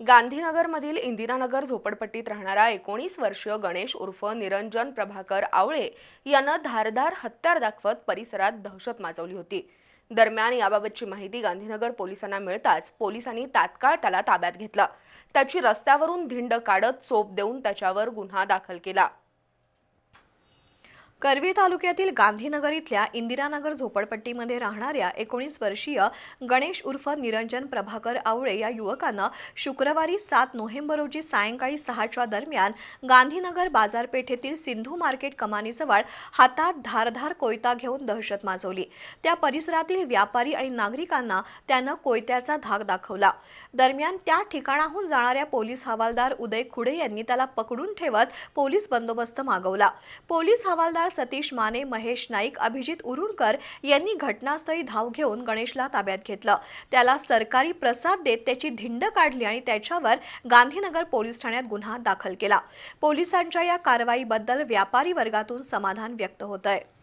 गांधीनगरमधील इंदिरानगर झोपडपट्टीत राहणारा एकोणीस वर्षीय गणेश उर्फ निरंजन प्रभाकर आवळे यानं धारधार हत्यार दाखवत परिसरात दहशत माजवली होती. दरम्यान याबाबतची माहिती गांधीनगर पोलिसांना मिळताच पोलिसांनी तात्काळ त्याला ताब्यात घेतलं. त्याची रस्त्यावरून धिंड काढत चोप देऊन त्याच्यावर गुन्हा दाखल केला. करवी तालुक्यातील गांधीनगर इथल्या इंदिरानगर झोपडपट्टीमध्ये राहणाऱ्या एकोणीस वर्षीय गणेश उर्फ निरंजन प्रभाकर आवळे या युवकानं शुक्रवारी सात नोव्हेंबर रोजी सायंकाळी सहाच्या दरम्यान गांधीनगर बाजारपेठेतील सिंधू मार्केट कमानीजवळ हातात धारधार कोयता घेऊन दहशत माजवली. त्या परिसरातील व्यापारी आणि नागरिकांना त्यानं कोयत्याचा धाक दाखवला. दरम्यान त्या ठिकाणाहून जाणाऱ्या पोलीस हवालदार उदय खुडे यांनी त्याला पकडून ठेवत पोलीस बंदोबस्त मागवला. पोलीस हवालदार सतीश माने महेश नाईक अभिजित उरुणकर यांनी घटनास्थळी धाव घेऊन गणेशला ताब्यात घेतलं. त्याला सरकारी प्रसाद देत त्याची धिंड काढली आणि त्याच्यावर गांधीनगर पोलीस ठाण्यात गुन्हा दाखल केला. पोलिसांच्या या कारवाईबद्दल व्यापारी वर्गातून समाधान व्यक्त होत आहे